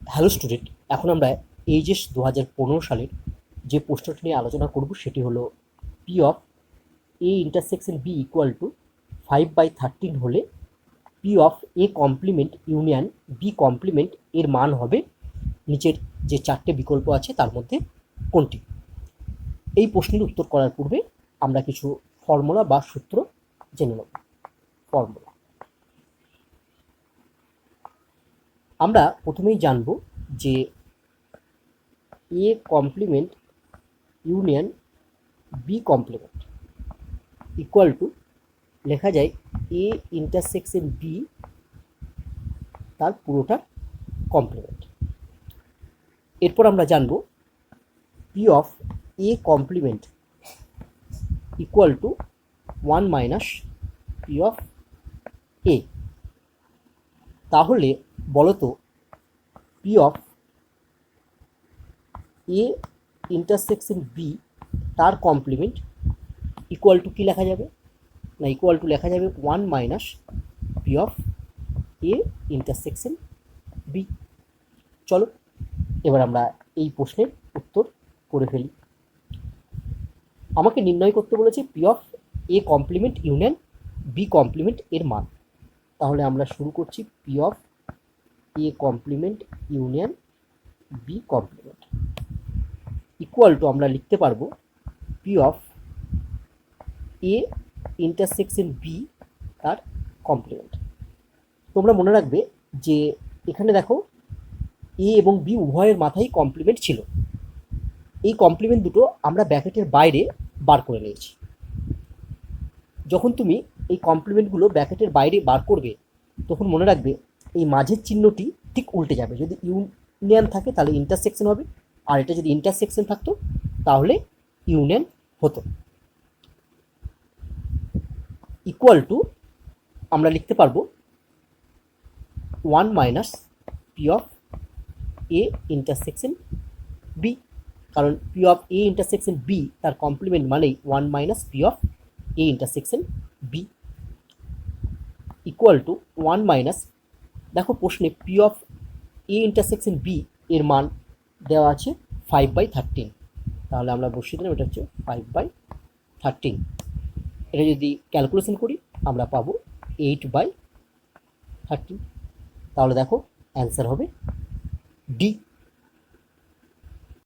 Hello student এখন আমরা HS দু হাজার পনেরো সালের যে প্রশ্নটি নিয়ে আলোচনা করব সেটি হলো P of A intersection B equal to five by thirteen হলে P of A complement union B complement এর মান হবে নিচের যে চারটে বিকল্প আছে তার মধ্যে কোনটি? এই প্রশ্নের উত্তর করার পূর্বে আমরা কিছু ফর্মুলা বা সূত্র জেনে নেব। ফর্মুলা আমরা প্রথমেই জানব যে A complement union B complement equal to লেখা যায় এ ইন্টারসেকশন বি তার পুরোটার কমপ্লিমেন্ট এরপর আমরা জানব P of A complement equal to one minus P of A তাহলে বলতো P of A intersection B তার কমপ্লিমেন্ট ইকুয়াল টু কী লেখা যাবে? না ইকুয়াল টু লেখা যাবে one minus P of A intersection B চলো, এবার আমরা এই প্রশ্নের উত্তর করে ফেলি। আমাকে নির্ণয় করতে বলেছে P of A complement union B complement এর মান। তাহলে আমরা শুরু করছি P of A complement union B complement equal to আমরা লিখতে পারব P of A intersection B তার কমপ্লিমেন্ট তোমরা মনে রাখবে যে এখানে দেখো এ এবং বি উভয়ের মাথায় কমপ্লিমেন্ট ছিল। এই কমপ্লিমেন্ট দুটো আমরা ব্যাকেটের বাইরে বার করে নিয়েছি। যখন তুমি এই কমপ্লিমেন্টগুলো ব্যাকেটের বাইরে বার করবে, তখন মনে রাখবে এই মাঝের চিহ্নটি ঠিক উল্টে যাবে। যদি ইউনিয়ন থাকে, তাহলে ইন্টারসেকশন হবে। আর এটা যদি ইন্টারসেকশন থাকতো, তাহলে ইউনিয়ন হতো। ইকুয়াল টু আমরা লিখতে পারব one minus P of A intersection B কারণ P of A intersection B তার কমপ্লিমেন্ট মানেই one minus P of A intersection B equal to one minus দেখো প্রশ্নে P of A intersection B এর মান দেওয়া আছে ফাইভ বাই থার্টিন তাহলে আমরা বসিয়ে দিলাম, এটা হচ্ছে ফাইভ বাই থার্টিন এটা যদি ক্যালকুলেশন করি, আমরা পাবো এইট বাই থার্টিন তাহলে দেখো অ্যান্সার হবে ডি